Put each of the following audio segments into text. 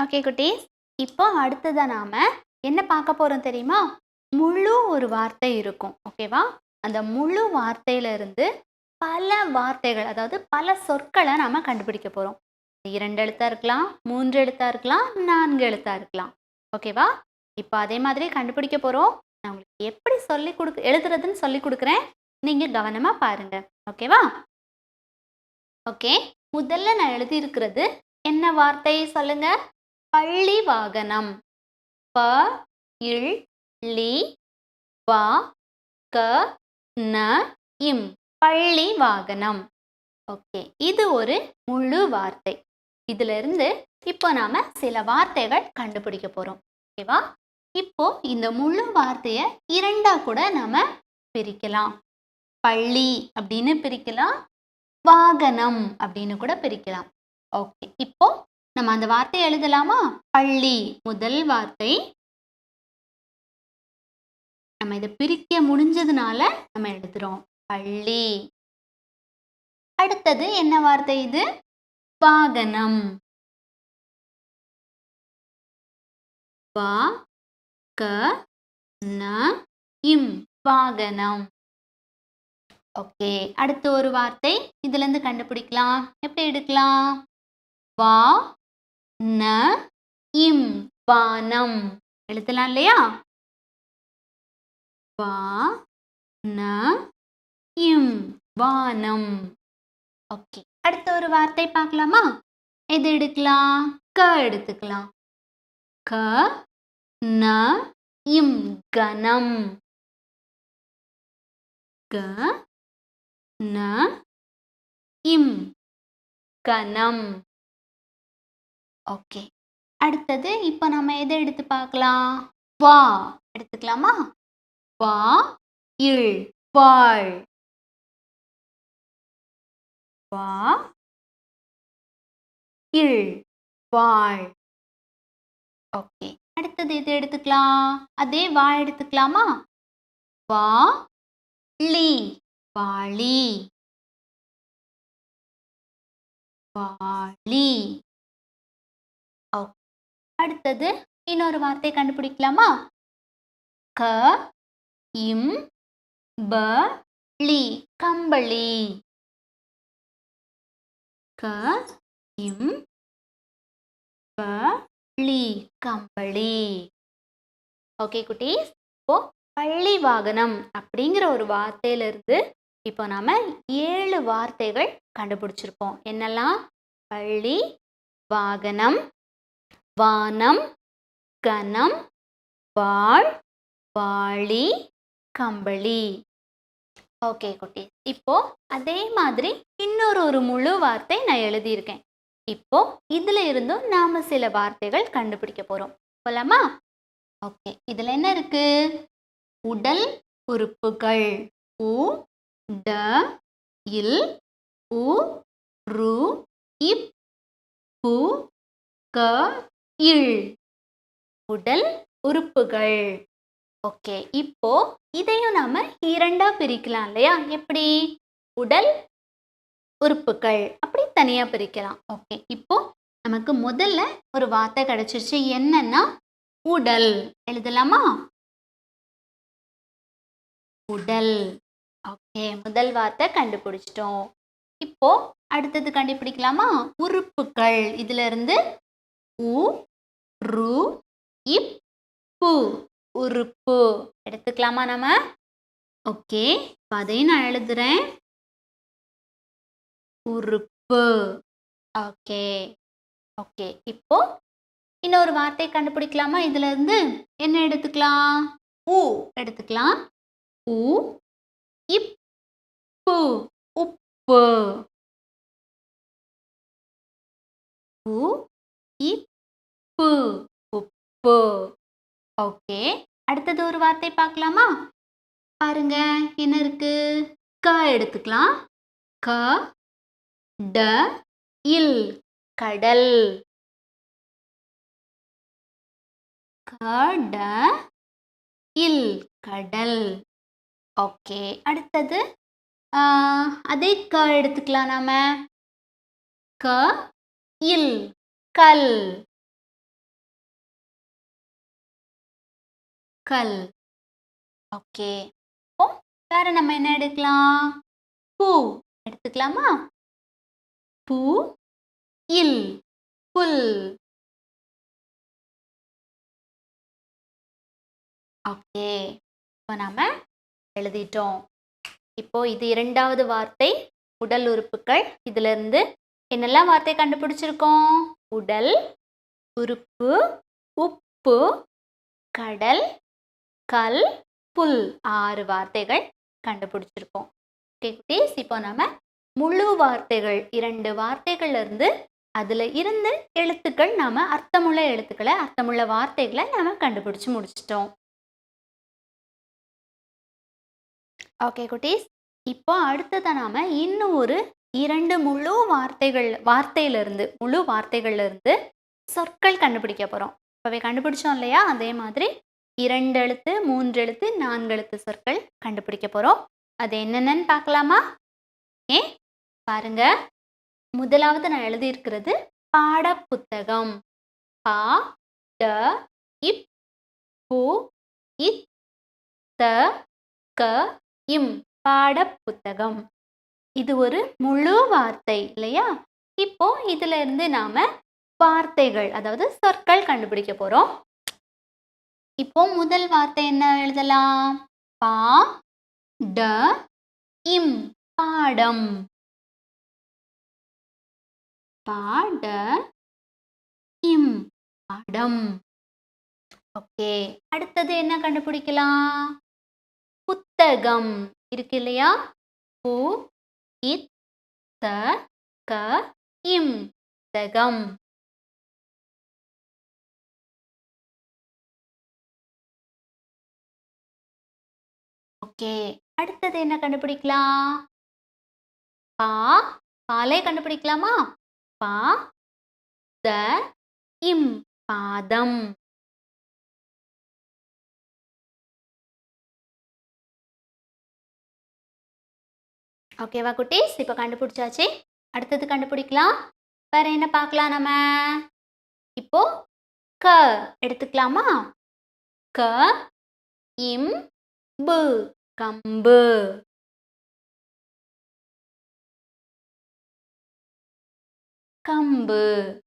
Okay குட்டீஸ். இப்போ அடுத்ததாக நாம் என்ன பார்க்க போகிறோம் தெரியுமா? முழு ஒரு வார்த்தை இருக்கும். ஓகேவா அந்த முழு வார்த்தையிலிருந்து பல வார்த்தைகள் அதாவது பல சொற்களை நாம் கண்டுபிடிக்க போகிறோம் இரண்டு எழுத்தாக இருக்கலாம் மூன்று எழுத்தாக இருக்கலாம் நான்கு எழுத்தாக இருக்கலாம். ஓகேவா இப்போ அதே மாதிரி கண்டுபிடிக்க போகிறோம் நான் உங்களுக்கு எப்படி சொல்லி கொடுக்கு எழுதுறதுன்னு சொல்லி கொடுக்குறேன். நீங்கள் கவனமாக பாருங்கள் ஓகேவா ஓகே முதல்ல நான் எழுதியிருக்கிறது என்ன வார்த்தை? சொல்லுங்க. பள்ளி வாகனம். ப இல் லி வா க ந இம். பள்ளி வாகனம். ஓகே இது ஒரு முழு வார்த்தை. இதிலிருந்து இப்போ நாம சில வார்த்தைகள் கண்டுபிடிக்க போகிறோம் ஓகேவா? இப்போ இந்த முழு வார்த்தையை இரண்டாக கூட நாம் பிரிக்கலாம். பள்ளி அப்படின்னு பிரிக்கலாம். வாகனம் அப்படின்னு கூட பிரிக்கலாம். ஓகே இப்போ நம்ம அந்த வார்த்தை எழுதலாமா? பள்ளி முதல் வார்த்தை. நம்ம இதை பிரிக்க முடிஞ்சதுனால நம்ம எழுதுறோம். பள்ளி. அடுத்தது என்ன வார்த்தை இது? வாகனம். வா க ந இம் வாகனம். ஓகே. அடுத்த ஒரு வார்த்தை. இதுல இருந்து கண்டுபிடிக்கலாம். எப்படி எடுக்கலாம்? வா ந இம் வானம் எழுதலாம் இல்லையா? வா ந இம் வானம் ஓகே. அடுத்த ஒரு வார்த்தை பார்க்கலாமா? எது எடுக்கலாம்? க எடுத்துக்கலாம். க ந இம் கணம் க ந இம் கணம் ஓகே. அடுத்தது இப்போ நம்ம எதை எடுத்து பார்க்கலாம்? வா. எடுத்துக்கலாமா? வா. இல். வாழ். வா. இல். வாழ். ஓகே. அடுத்தது எது எடுத்துக்கலாம்? அதே வா எடுத்துக்கலாமா? வா. லி. வாளி. வாளி. அடுத்தது இன்னொரு வார்த்தை கண்டுபிடிக்கலாமா? க இம் ப லி கம்பளி. க இம் ப லி கம்பளி. ஓகே குட்டீஸ்? இப்போ பள்ளி வாகனம் அப்படிங்கிற ஒரு வார்த்தையிலிருந்து இப்போ நாம் ஏழு வார்த்தைகள் கண்டுபிடிச்சிருக்கோம் என்னெல்லாம்? பள்ளி வாகனம் வானம் கனம் வாழ் வாளி கம்பளி. ஓகே குட்டி. இப்போ அதே மாதிரி இன்னொரு ஒரு முழு வார்த்தை நான் எழுதியிருக்கேன். இப்போ இதுல இருந்தும் நாம சில வார்த்தைகள் கண்டுபிடிக்க போறோம். போலாமா? ஓகே. இதுல என்ன இருக்கு? உடல் உறுப்புகள். உ ட இல் உ ரு இப் பு க இல் உடல் உறுப்புகள். ஓகே இப்போ இதையும் நாம இரண்டா பிரிக்கலாம் இல்லையா? எப்படி? உடல் உறுப்புகள். அப்படி தனியா பிரிக்கலாம். ஓகே இப்போ நமக்கு முதல்ல ஒரு வார்த்தை கிடைச்சிருச்சு. என்னன்னா உடல். எழுதலாமா? உடல். ஓகே முதல் வார்த்தை கண்டுபிடிச்சிட்டோம். இப்போ அடுத்தது கண்டுபிடிக்கலாமா? உறுப்புகள். இதுல இருந்து உ ரு இப் பு உறுப்பு. எடுத்துக்கலாமா நம்ம? ஓகே இப்போ அதையும் நான் எழுதுறேன். உறுப்பு. Okay okay. இப்போ இன்னொரு வார்த்தை கண்டுபிடிக்கலாமா? இதுல இருந்து என்ன எடுத்துக்கலாம்? ஊ எடுத்துக்கலாம். உ இப்பு உப்பு. உ இப் உப்பு உப்பு. ஓகே. அடுத்தது ஒரு வார்த்தை பார்க்கலாமா? பாருங்க என்ன இருக்கு? க எடுத்துக்கலாம். க ட இல் கடல். கட இல் கடல். ஓகே. அடுத்தது அதே க எடுத்துக்கலாம் நாம. க இல் கல். கல் ஓகே. இப்போ வேற நம்ம என்ன எடுக்கலாம்? பூ. எடுத்துக்கலாமா? பூ. இல். புல். ஓகே. இப்போ நாம எழுதிட்டோம். இப்போ இது இரண்டாவது வார்த்தை உடல் உறுப்புகள். இதுல இருந்து என்னெல்லாம் வார்த்தை கண்டுபிடிச்சிருக்கோம்? உடல் உறுப்பு உப்பு கடல் கல் புல் ஆறு வார்த்தைகள் கண்டுபிடிச்சிருக்கோம் ஓகே குட்டீஸ் இப்போ நாம முழு வார்த்தைகள் இரண்டு வார்த்தைகள்ல இருந்து அதில் இருந்து எழுத்துக்கள் நாம அர்த்தமுள்ள எழுத்துக்களை அர்த்தமுள்ள வார்த்தைகளை நாம் கண்டுபிடிச்சு முடிச்சிட்டோம். ஓகே குட்டீஸ் இப்போ அடுத்ததை நாம இன்னும் ஒரு இரண்டு முழு வார்த்தைகள் வார்த்தையிலிருந்து முழு வார்த்தைகள்ல இருந்து சொற்கள் கண்டுபிடிக்க போகிறோம் இப்போவே கண்டுபிடிச்சோம் இல்லையா? அதே மாதிரி இரண்டு எழுத்து மூன்று எழுத்து நான்கு எழுத்து சொற்கள் கண்டுபிடிக்க போறோம். அது என்னென்னு பார்க்கலாமா? ஏ பாருங்க. முதலாவது நான் எழுதியிருக்கிறது பாடப்புத்தகம். பா ட இப் பு இத் த க இம் பாடப்புத்தகம். இது ஒரு முழு வார்த்தை இல்லையா? இப்போ இதுல இருந்து நாம வார்த்தைகள் அதாவது சொற்கள் கண்டுபிடிக்க போறோம். இப்போ முதல் வார்த்தை என்ன எழுதலாம்? பா ட இம் பாடம். பாட இம் பாடம். ஓகே. அடுத்தது என்ன கண்டுபிடிக்கலாம்? புத்தகம். இருக்கு இல்லையா? பு இத் த க இம். புத்தகம். ஓகே. அடுத்தது என்ன கண்டுபிடிக்கலாம்? பா பாலே கண்டுபிடிக்கலாமா? பா த இம் பாதம். ஓகேவா குட்டீஸ்? இப்போ கண்டுபிடிச்சாச்சு. அடுத்தது கண்டுபிடிக்கலாம். வேற என்ன பார்க்கலாம் நம்ம? இப்போ க எடுத்துக்கலாமா? க இம் பு. கம்பு. கம்பு.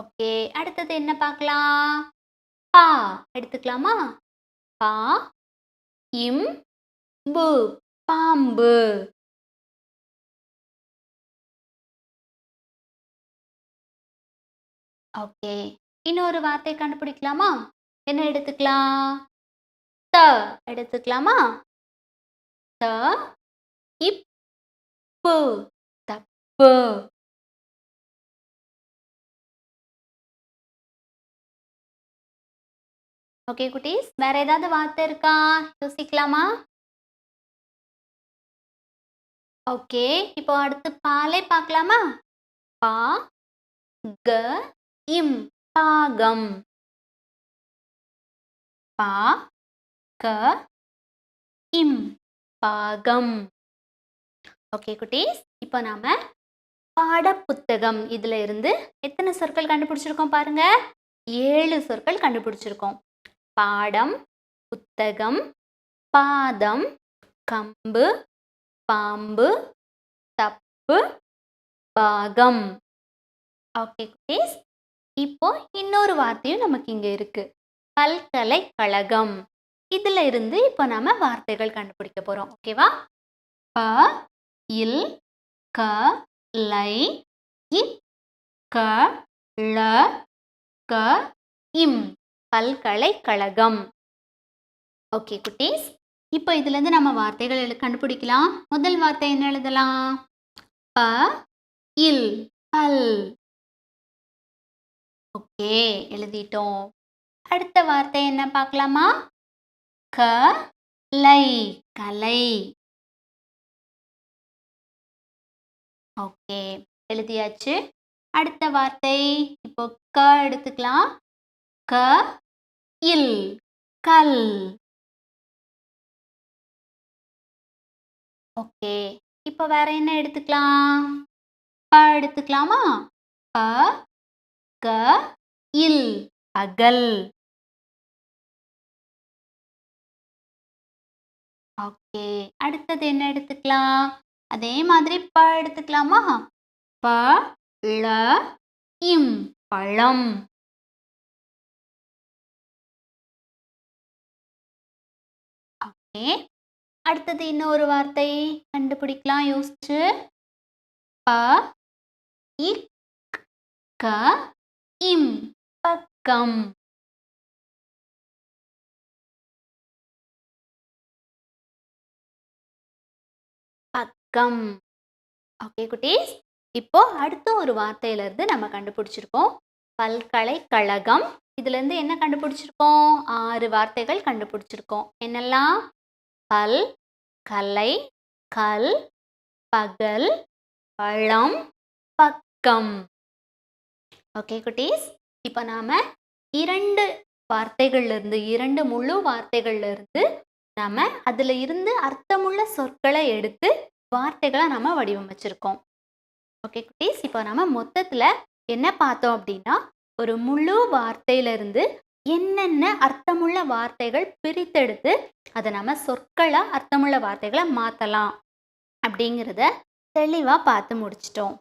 ஓகே அடுத்தது என்ன பார்க்கலாம்? பா எடுத்துக்கலாமா? பா இம் பு பாம்பு. ஓகே இன்னொரு வார்த்தை கண்டுபிடிக்கலாமா? என்ன எடுத்துக்கலாம்? த எடுத்துக்கலாமா? த இப்பு. தப்பு. ஓகே குட்டீஸ். வேற ஏதாவது வார்த்தை இருக்கா? யோசிக்கலாமா? ஓகே இப்போ அடுத்து பாலை பார்க்கலாமா? பா க இம் பாகம். பா க பாகம். ஓகே குட்டீஸ். இப்போ நாம பாடப்புத்தகம். இதுல இருந்து எத்தனை சொற்கள் கண்டுபிடிச்சிருக்கோம் பாருங்க. ஏழு சொற்கள் கண்டுபிடிச்சிருக்கோம். பாடம் புத்தகம் பாதம் கம்பு பாம்பு தப்பு பாகம். ஓகே குட்டீஸ். இப்போ இன்னொரு வார்த்தையும் நமக்கு இங்கே இருக்கு. பல்கலைக்கழகம் இதுல இருந்து இப்போ நாம வார்த்தைகள் கண்டுபிடிக்க போறோம். ஓகேவா ப இல் க லை இ க ள க இம் பல்கலைக்கழகம். ஓகே குட்டீஸ். இப்போ இதுலேருந்து நம்ம வார்த்தைகள் எழு- கண்டுபிடிக்கலாம். முதல் வார்த்தை என்ன எழுதலாம்? ப இல் பல் ஓகே எழுதிட்டோம். அடுத்த வார்த்தை என்ன பார்க்கலாமா? க லை கலை. ஓகே எழுதியாச்சு. அடுத்த வார்த்தை இப்போ க எடுத்துக்கலாம். க இல் கல். ஓகே இப்போ வேற என்ன எடுத்துக்கலாம்? ப எடுத்துக்கலாமா? ப க இல் அகல். ஓகே. அடுத்தது என்ன எடுத்துக்கலாம்? அதே மாதிரி ப எடுத்துக்கலாமா? ப ள இம் பழம். ஓகே. அடுத்தது இன்னொரு வார்த்தை கண்டுபிடிக்கலாம் யோசிச்சு. ப இக் க இம் பக்கம். பக்கம் ஓகே குட்டீஸ். இப்போ அடுத்த ஒரு வார்த்தையிலிருந்து நம்ம கண்டுபிடிச்சிருக்கோம். பல்கலைக்கழகம். இதுலேருந்து என்ன கண்டுபிடிச்சிருக்கோம்? ஆறு வார்த்தைகள் கண்டுபிடிச்சிருக்கோம். என்னெல்லாம்? பல் கலை கல் பகல் பழம் பக்கம். ஓகே குட்டீஸ். இப்போ நாம் இரண்டு வார்த்தைகள்லேருந்து இரண்டு முழு வார்த்தைகள்லேருந்து இருந்து அதில் இருந்து அர்த்தமுள்ள சொற்களை எடுத்து வார்த்தைகளை நம்ம வடிவமைச்சிருக்கோம். ஓகே குட்டீஸ் இப்போ நம்ம மொத்தத்தில் என்ன பார்த்தோம் அப்படின்னா ஒரு முழு வார்த்தையிலிருந்து என்னென்ன அர்த்தமுள்ள வார்த்தைகள் பிரித்தெடுத்து அதை நம்ம சொற்களாக அர்த்தமுள்ள வார்த்தைகளை மாற்றலாம் அப்படிங்கிறத தெளிவாக பார்த்து முடிச்சிட்டோம்.